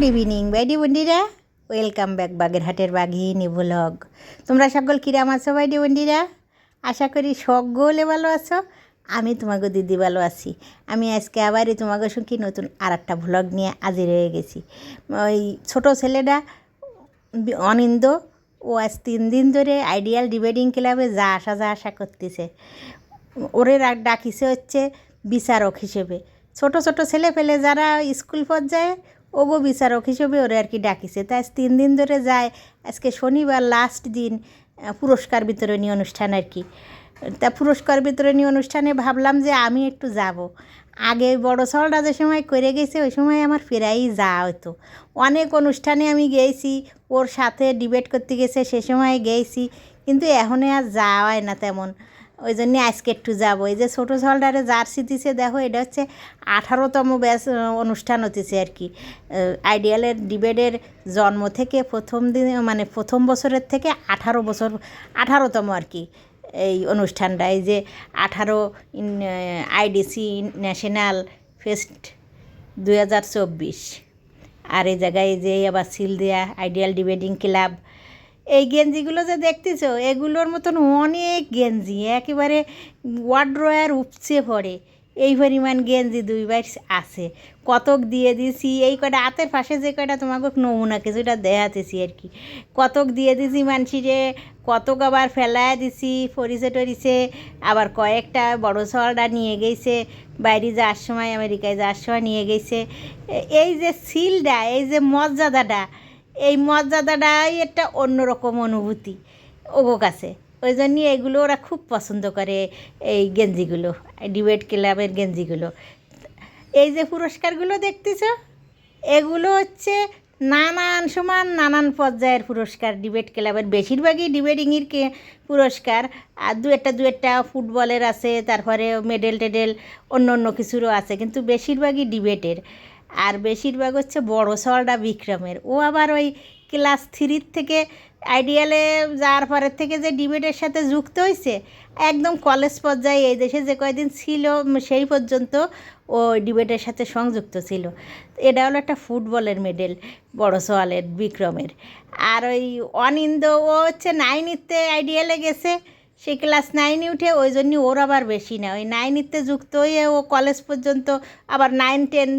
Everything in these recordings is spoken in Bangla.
গুড ইভিনিং বাইডি বন্ডিরা ওয়েলকাম ব্যাক বাগেরহাটের বাঘিনী ভ্লগ তোমরা সকল কিরাম আছো? বাইডি বন্ডিরা আশা করি সকলে ভালো আছো। আমি তোমাকে দিদি ভালো আছি। আমি আজকে আবারই তোমাকে সঙ্গে নতুন আর একটা ভ্লগ নিয়ে আজি রয়ে গেছি। ওই ছোটো ছেলেটা অনিন্দ, ও আজ তিন দিন ধরে আইডিয়াল ডিবেটিং ক্লাবে যা আসা যা আসা করতেছে। ওরে ডাকিছে হচ্ছে বিচারক হিসেবে। ছোট ছোট ছেলে ফেলে যারা স্কুল পর্যায়ে ওগো বিচারক হিসেবে ওরে আর কি ডাকিছে। তাই তিন দিন ধরে যায়। আজকে শনিবার লাস্ট দিন পুরস্কার বিতরণী অনুষ্ঠান আর কি। তা পুরস্কার বিতরণী অনুষ্ঠানে ভাবলাম যে আমি একটু যাব। আগে বড় সলটা যে সময় করে গেছে, ওই সময় আমার প্রায়ই যাওয়া হতো। অনেক অনুষ্ঠানে আমি গেছি ওর সাথে ডিবেট করতে গেছে, সে সময় গেছি কিন্তু এখন আর যাওয়া হয় না তেমন। ওই জন্যে আজকে একটু যাব। এই যে ছোটো সলডারে জার্সি দিছে, দেখো এটা হচ্ছে আঠারোতম ব্যাস অনুষ্ঠান হতেছে আর কি। আইডিয়ালের ডিবেটের জন্ম থেকে প্রথম দিন মানে প্রথম বছরের থেকে আঠারো বছর, আঠারোতম আর কি এই অনুষ্ঠানটা। এই যে আঠারো আইডিসি ন্যাশনাল ফেস্ট দুই হাজার চব্বিশ। আর এই জায়গায় যে আবার সিল দেয়া আইডিয়াল ডিবেটিং ক্লাব এই গেঞ্জিগুলো যে দেখতেছো, এগুলোর মতন অনেক গেঞ্জি, একেবারে ওয়ার্ড্রয়ার উপচে পড়ে। এই পরিমাণ গেঞ্জি দুইবার আছে। কতক দিয়ে দিছি, এই কটা হাতের পাশে যে কয়টা তোমাকে নমুনা কিছুটা দেখাতেছি আর কি। কতক দিয়ে দিছি মানসিরে, কতক আবার ফেলায় দিছি ফরিসে টরিসে আবার কয়েকটা বড় সলটা নিয়ে গেছে, বাইরে যাওয়ার সময়, আমেরিকায় যাওয়ার সময় নিয়ে গেছে। এই যে সিলটা, এই যে মর্যাদাটা এই মর্যাদাটাই একটা অন্যরকম অনুভূতি ওগো কাছে। ওই জন্যই এগুলো ওরা খুব পছন্দ করে, এই গেঞ্জিগুলো, ডিবেট ক্লাবের গেঞ্জিগুলো। এই যে পুরস্কারগুলো দেখতেছ, এগুলো হচ্ছে নানান সমান নানান পর্যায়ের পুরস্কার। ডিবেট ক্লাবের বেশিরভাগই ডিবেটিংয়ের কে পুরস্কার। আর দু একটা দু একটা ফুটবলের আছে, তারপরে মেডেল টেডেল, অন্য অন্য কিছুরও আছে, কিন্তু বেশিরভাগই ডিবেটের। আর বেশিরভাগ হচ্ছে বড় সলটা বিক্রমের। ও আবার ওই ক্লাস থ্রির থেকে আইডিয়ালে যাওয়ার পরের থেকে যে ডিবেটের সাথে যুক্ত হয়েছে একদম কলেজ পর্যায়ে এই দেশে যে কয়দিন ছিল সেই পর্যন্ত ও ডিবেটের সাথে সংযুক্ত ছিল। এটা হলো একটা ফুটবলের মেডেল বড় সোয়ালের বিক্রমের। আর ওই অনিন্দ, ও হচ্ছে নাইনিতে আইডিয়ালে গেছে। সে ক্লাস নাইনে উঠে ওই জন্য ওর আবার বেশি না। ওই নাইনিতে যুক্ত হয়ে ও কলেজ পর্যন্ত আবার নাইন, টেন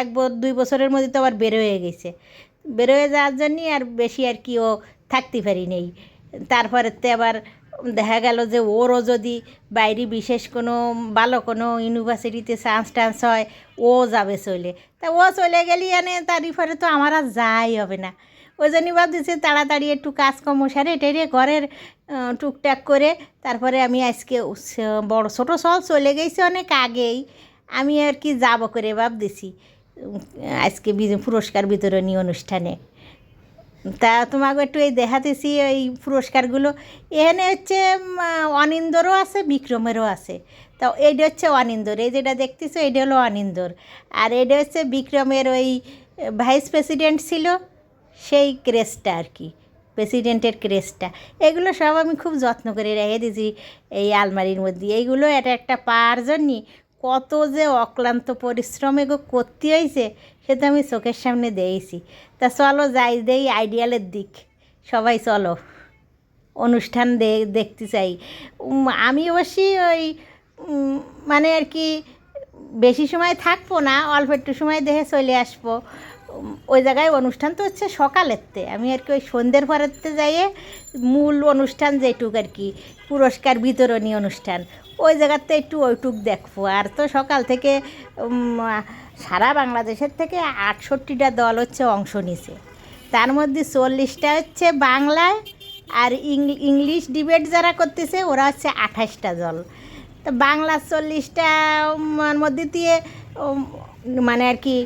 এক দুই বছরের মধ্যে তো আবার বের হয়ে গেছে। বের হয়ে যাওয়ার জন্যই আর বেশি আর কি ও থাকতে পারি নেই। তারপরে তো আবার দেখা গেল যে ওরও যদি বাইরে বিশেষ কোনো ভালো কোনো ইউনিভার্সিটিতে চান্স টান্স হয়, ও যাবে চলে। তা ও চলে গেলি এনে পরে তো আমার আর যাই হবে না। ওই জন্যই ভাবতেছি তাড়াতাড়ি একটু কাজকর্ম সারে টেরে ঘরের টুকটাক করে তারপরে আমি আজকে বড় ছোটো সব চলে গেছি অনেক আগেই। আমি আর কি যাব করে ভাবতেছি আজকে পুরস্কার বিতরণী অনুষ্ঠানে। তা তোমাকে একটু এই দেখাতেছি এই পুরস্কারগুলো। এখানে হচ্ছে অনিন্দরও আছে, বিক্রমেরও আছে। তা এইটা হচ্ছে অনিন্দর, এই যেটা দেখতেছো এটা হলো অনিন্দর। আর এটা হচ্ছে বিক্রমের ওই, ভাইস প্রেসিডেন্ট ছিল। সেই ক্রেসটা আর কি প্রেসিডেন্টের ক্রেসটা এগুলো সব আমি খুব যত্ন করে রেখে দিয়েছি এই আলমারির মধ্যে। এইগুলো এটা একটা পাওয়ার জন্যই কত যে অক্লান্ত পরিশ্রম এগো করতে হয়েছে সে তো আমি চোখের সামনে দিয়েছি তা চলো যাই, দেই আইডিয়ালের দিক। সবাই চলো, অনুষ্ঠান দেখতে চাই। আমি অবশ্যই ওই মানে আর কি বেশি সময় থাকব না, অল্প একটু সময় দেখে চলে আসব। ওই জায়গায় অনুষ্ঠান তো হচ্ছে সকালেরতে। আমি আর কি ওই সন্ধ্যের পরেরতে যাইয়ে মূল অনুষ্ঠান যেটুক আর কি, পুরস্কার বিতরণী অনুষ্ঠান, ওই জায়গাতে একটু ওইটুক দেখব। আর তো সকাল থেকে সারা বাংলাদেশের থেকে আটষট্টিটা দল হচ্ছে অংশ নিছে। তার মধ্যে চল্লিশটা হচ্ছে বাংলায় আর ইংলিশ ডিবেট যারা করতেছে, ওরা হচ্ছে আঠাশটা দল। তো বাংলা চল্লিশটা মধ্যে দিয়ে মানে আর কি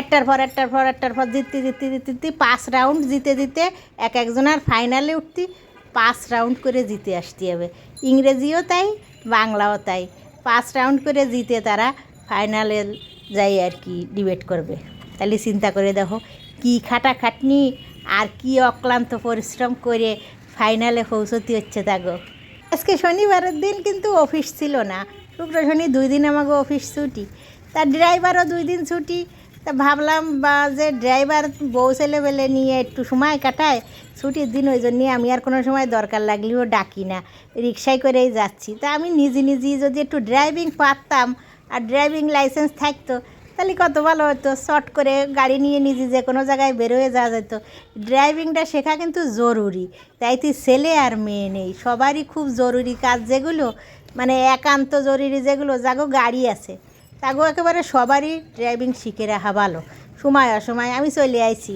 একটার পর একটার পর একটার পর জিততে জিততে জিততে পাঁচ রাউন্ড জিতে জিতে এক একজনের ফাইনালে উঠতি। পাঁচ রাউন্ড করে জিতে আসতে হবে ইংরেজিও তাই, বাংলাও তাই। পাঁচ রাউন্ড করে জিতে তারা ফাইনালে যাই আর কি ডিবেট করবে। তাহলে চিন্তা করে দেখো কী খাটাখাটনি আর কি অক্লান্ত পরিশ্রম করে ফাইনালে পৌঁছতে হচ্ছে তাগো। আজকে শনিবারের দিন কিন্তু অফিস ছিল না। শুক্র শনি দুই দিন আমাকে অফিস ছুটি। তার ড্রাইভারও দুই দিন ছুটি। তা ভাবলাম, বা যে ড্রাইভার বউ ছেলেবেলে নিয়ে একটু সময় কাটায়, ছুটির দিন ওই জন্যে আমি আর কোনো সময় দরকার লাগলেও ডাকি না। রিক্সায় করেই যাচ্ছি। তা আমি নিজে নিজেই যদি একটু ড্রাইভিং পারতাম আর ড্রাইভিং লাইসেন্স থাকতো, তাহলে কত ভালো হতো। শর্ট করে গাড়ি নিয়ে নিজে যে কোনো জায়গায় বেরোয় যাওয়া যেত। ড্রাইভিংটা শেখা কিন্তু জরুরি। তাই তুই ছেলে আর মেয়ে নেই। সবারই খুব জরুরি কাজ যেগুলো মানে একান্ত জরুরি যেগুলো, যাগো গাড়ি আছে। তাগো একেবারে সবারই ড্রাইভিং শিখে রাখা ভালো। সময় অসময় আমি চলে আইছি।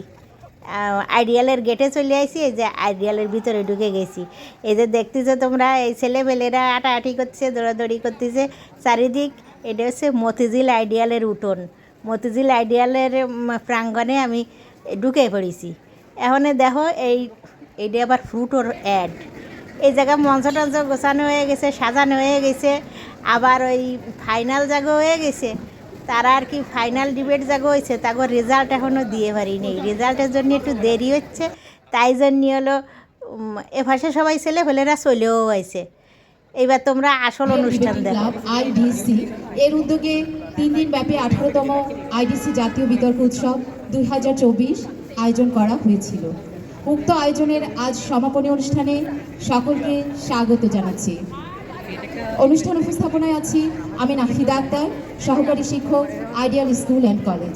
আইডিয়ালের গেটে চলে আইছি, এই যে আইডিয়ালের ভিতরে ঢুকে গেছি। এই যে দেখতেছো তোমরা, এই ছেলেবেলেরা আটাআটি করছে, দৌড়াদৌড়ি করতেছে। চারিদিক এটা হচ্ছে মতিঝিল আইডিয়ালের উঠোন। মতিঝিল আইডিয়ালের প্রাঙ্গণে আমি ঢুকে পড়েছি। এখন দেখো, এই, এইটা আবার ফ্রুটোর অ্যাড এই জায়গা মঞ্চ টঞ্চ গোছানো হয়ে গেছে, সাজানো হয়ে গেছে। আবার ওই ফাইনাল জায়গা হয়ে গেছে। তারা আর কি ফাইনাল ডিবেট জায়গা হয়েছে তাকে রেজাল্ট এখনও দিয়ে পারিনি। রেজাল্টের জন্য একটু দেরি হচ্ছে তাই জন্য হলো এ ভাষা সবাই ছেলে ফেলেরা চলেও হয়েছে এইবার তোমরা আসল অনুষ্ঠান দেখো। আইডিসি এর উদ্যোগে তিন দিন ব্যাপী আঠারোতম আইডিসি জাতীয় বিতর্ক উৎসব দুই হাজার চব্বিশ আয়োজন করা হয়েছিল। উক্ত আয়োজনের আজ সমাপনী অনুষ্ঠানে সকলকে স্বাগত জানাচ্ছি। অনুষ্ঠান উপস্থাপনায় আছি আমি নাহিদা আক্তার, সহকারী শিক্ষক, আইডিয়াল স্কুল অ্যান্ড কলেজ।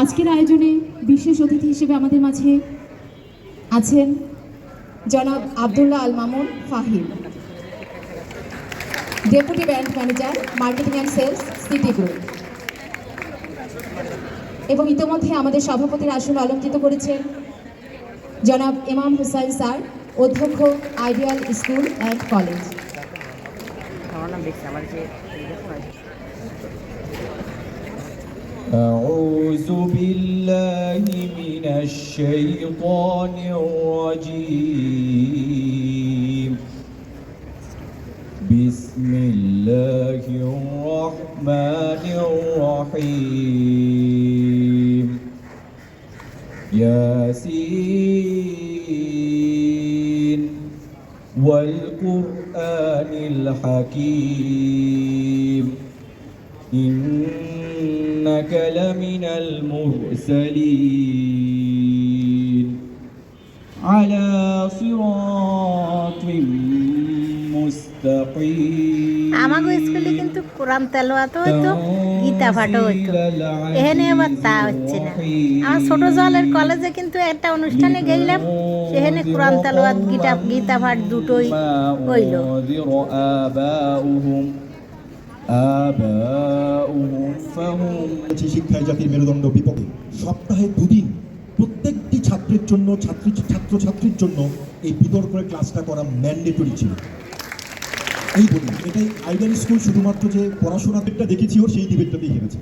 আজকের আয়োজনে বিশেষ অতিথি হিসেবে আমাদের মাঝে আছেন জনাব Abdullah Al Mamun Fahim, deputy brand manager, marketing and sales, City Group. এবং ইতোমধ্যে আমাদের সভাপতির আসন অলঙ্কৃত করেছেন জনাব ইমাম হুসাইন স্যার অধ্যক্ষ আইডিয়াল স্কুল অ্যান্ড কলেজ আমার নাম দেখছি আমার যে أعوذ بالله من الشيطان الرجيم بسم الله الرحمن الرحيم ياسين والقرآن الحكيم إنك لمن المرسلين কিন্তু কোরআন তেলোয়াত হইতো, গীতা ফাটো হইতো। এখানে আবার তা হচ্ছে না। আমার ছোট জলের কলেজে কিন্তু একটা অনুষ্ঠানে গেলাম সেখানে কোরআন তেলোয়াত গীতা গীতা ফাট দুটোই হইল। আচ্ছা, শিক্ষায় জাতির মেরুদণ্ড বিপদে। সপ্তাহে দুদিন প্রত্যেকটি ছাত্রের জন্য, ছাত্র, ছাত্রছাত্রীর জন্য এই বিতর্কের ক্লাসটা করা ম্যান্ডেটরি ছিল। এই বলি, এটাই আইডিয়াল স্কুল শুধুমাত্র যে পড়াশোনা দিকটা দেখেছিও সেই ডিবেটটাতেই হেরেছে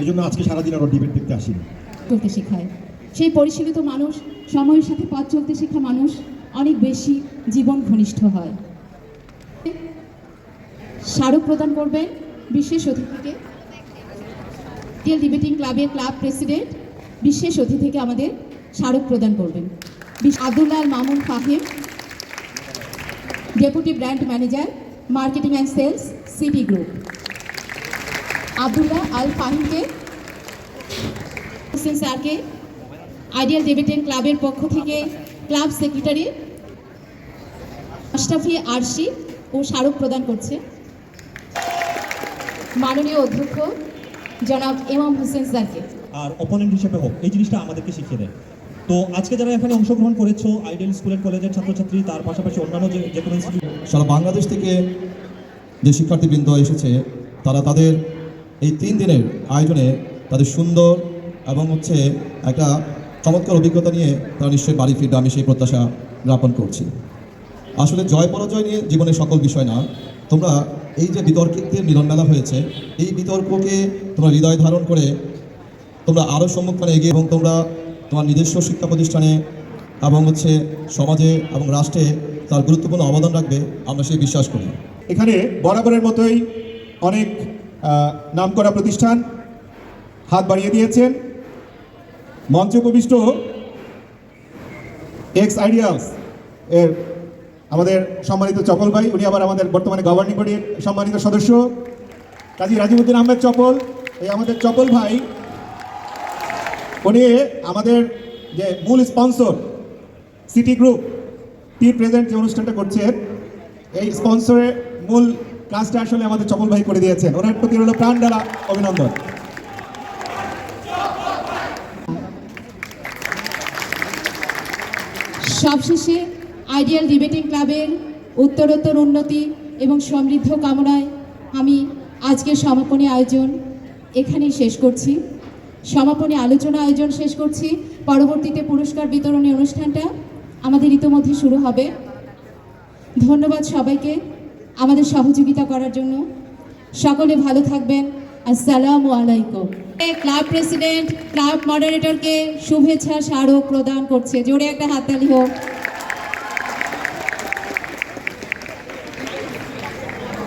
এই জন্য আজকে সারাদিন আরও ডিবেট দেখতে আসিনি। চলতে শেখায়। সেই পরিশীলিত মানুষ, সময়ের সাথে পথ চলতে শেখা মানুষ অনেক বেশি জীবন ঘনিষ্ঠ হয়। স্মারক প্রদান করবেন বিশেষ অতিথিকে। টিএল ডিবেটিং ক্লাবের ক্লাব প্রেসিডেন্ট বিশেষ অতিথিকে আমাদের স্মারক প্রদান করবেন। Abdullah Mamun Fahim deputy brand manager marketing and sales City Group Abdullah Al ফাহিমকে Hossain স্যারকে আইডিয়াল ডিবেটিং ক্লাবের পক্ষ থেকে ক্লাব সেক্রেটারি আশরাফি আরশি ও স্মারক প্রদান করছে। মাননীয় অধ্যক্ষ, জনাব ইমাম হোসেন স্যারকে। আর অপোনেন্ট হিসেবে হোক, এই জিনিসটা আমাদেরকে শিখিয়ে দেয় তো আজকে যারা এখানে অংশগ্রহণ করেছ আইডিয়াল স্কুল অ্যান্ড কলেজের ছাত্রছাত্রী, তার পাশাপাশি অন্যান্য যে যে কোনো সারা বাংলাদেশ থেকে যে শিক্ষার্থীবৃন্দ এসেছে, তারা তাদের এই তিন দিনের আয়োজনে তাদের সুন্দর এবং হচ্ছে একটা চমৎকার অভিজ্ঞতা নিয়ে তারা নিশ্চয়ই বাড়ি ফিরবে, আমি সেই প্রত্যাশা জ্ঞাপন করছি। আসলে জয় পরাজয় নিয়ে জীবনের সকল বিষয় না, তোমরা এই যে বিতর্কিতদের মিলনমেলা হয়েছে, এই বিতর্ককে তোমরা হৃদয় ধারণ করে তোমরা আরও সম্মুখীনে এগিয়ে এবং তোমরা তোমার নিজস্ব শিক্ষা প্রতিষ্ঠানে এবং হচ্ছে সমাজে এবং রাষ্ট্রে তার গুরুত্বপূর্ণ অবদান রাখবে, আমরা সেই বিশ্বাস করি। এখানে বরাবরের মতোই অনেক নাম করা প্রতিষ্ঠান হাত বাড়িয়ে দিয়েছেন। মঞ্চে উপবিষ্ট এক্স আইডিয়ালস এর আমাদের সম্মানিত চপল ভাই, উনি আবার আমাদের বর্তমানে গভর্নিং বডির সম্মানিত সদস্য। কাজী রাজিমুদ্দিন আহমেদ চপল, এই আমাদের চপল ভাই উনি আমাদের যে মূল স্পন্সর সিটি গ্রুপ টি প্রেজেন্ট যে অনুষ্ঠানটা করছে, এই স্পন্সরের মূল কাজটা আসলে আমাদের চপল ভাই করে দিয়েছেন ওনার প্রতি রইল প্রাণ দ্বারা অভিনন্দন। সবশেষে আইডিয়াল ডিবেটিং ক্লাবের উত্তরোত্তর উন্নতি এবং সমৃদ্ধ কামনায় আমি আজকের সমাপনী আয়োজন এখানেই শেষ করছি। সমাপনী আলোচনা আয়োজন শেষ করছি। পরবর্তীতে পুরস্কার বিতরণী অনুষ্ঠানটা আমাদের ইতোমধ্যে শুরু হবে। ধন্যবাদ সবাইকে আমাদের সহযোগিতা করার জন্য। সকলে ভালো থাকবেন। আসসালামু আলাইকুম। ক্লাব প্রেসিডেন্ট ক্লাব মডারেটরকে শুভেচ্ছা স্মারক প্রদান করছে। জোরে একটা হাততালি হোক।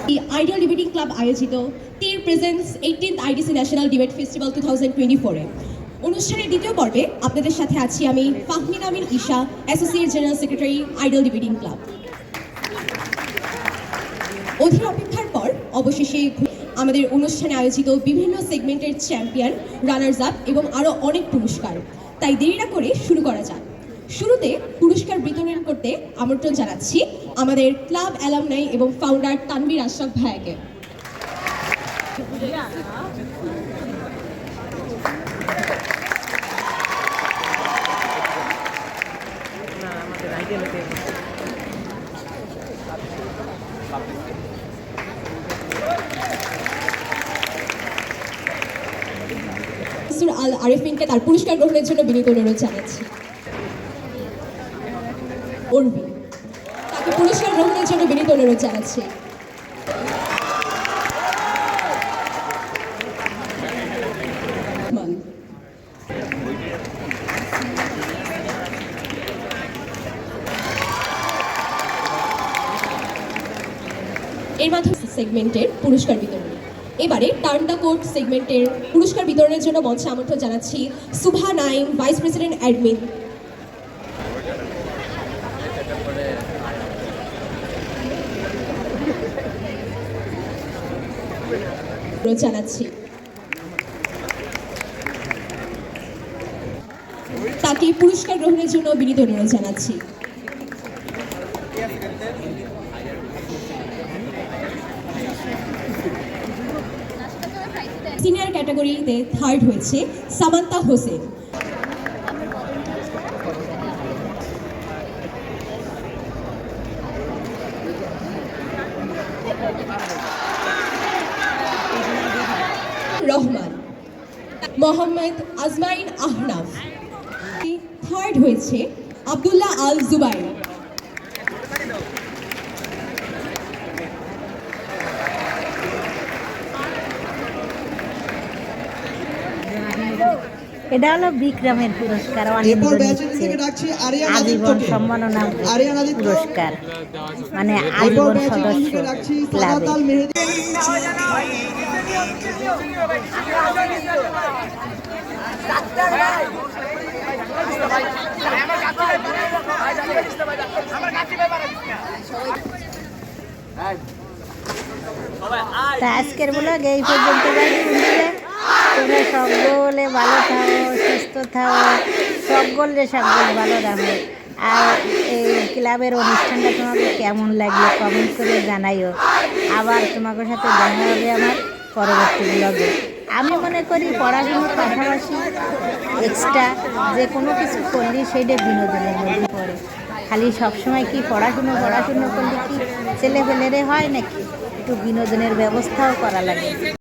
The Ideal Debating Club আয়োজিত presents eighteenth IDC national debate festival two thousand twenty ফোরে অনুষ্ঠানের দ্বিতীয় পর্বে আপনাদের সাথে আছি আমি Fahmid Amin Isha associate general secretary ideal debating club অধীর অপেক্ষার পর অবশেষে আমাদের অনুষ্ঠানে আয়োজিত বিভিন্ন সেগমেন্টের চ্যাম্পিয়ন রানার্স আপ এবং আরও অনেক পুরস্কার। তাই দেরি না করে শুরু করা যাক। শুরুতে পুরস্কার বিতরণ করতে আমন্ত্রণ জানাচ্ছি আমাদের ক্লাব অ্যালামনাই এবং ফাউন্ডার তানভীর আশরাফ ভাইয়াকে না আমাদের আইডিয়ালতে সুর আল আরিফিনকে তার পুরস্কার গ্রহণের জন্য বিনীত অনুরোধ জানাচ্ছি। তাকে পুরস্কার গ্রহণের জন্য বিনীত অনুরোধ জানাচ্ছি মান। এর মাধ্যমে সেগমেন্টের পুরস্কার বিতরণ। এবারে টার্ন দ্য কোর্ট সেগমেন্টের পুরস্কার বিতরণের জন্য মঞ্চে আমন্ত্রণ জানাচ্ছি Subha Naim vice president admin জানাচ্ছি। তাকে পুরস্কার গ্রহণের জন্য বিনীত অনুরোধ জানাচ্ছি। ক্যাটাগরিতে থার্ড হয়েছে সামান্তা হোসেন রহমান মোহাম্মদ আজমাইন আহনাফ। থার্ড হয়েছে আবদুল্লাহ আল জুবাইর এটা হলো বিক্রমের পুরস্কার আজীবন সম্মাননা পুরস্কার। মানে আজীবন সদস্য ক্লাবে। তা আজকের ব্লগ এই পর্যন্ত তোমরা সকলে ভালো থাকো। সুস্থ থাকো সকলে সকল ভালো রাখো। আর এই ক্লাবের অনুষ্ঠানটা তোমাকে কেমন লাগল কমেন্ট করে জানাইও। আবার তোমাকে সাথে দেখা হবে আমার পরবর্তী ব্লগে আমি মনে করি পড়াশোনার পাশাপাশি এক্সট্রা যে কোনো কিছু করলে সেইটা বিনোদনের মধ্যে পড়ে। খালি সবসময় কি পড়াশুনো পড়াশুনো করলে কি ছেলেপেলেরে হয় নাকি? একটু বিনোদনের ব্যবস্থাও করা লাগে।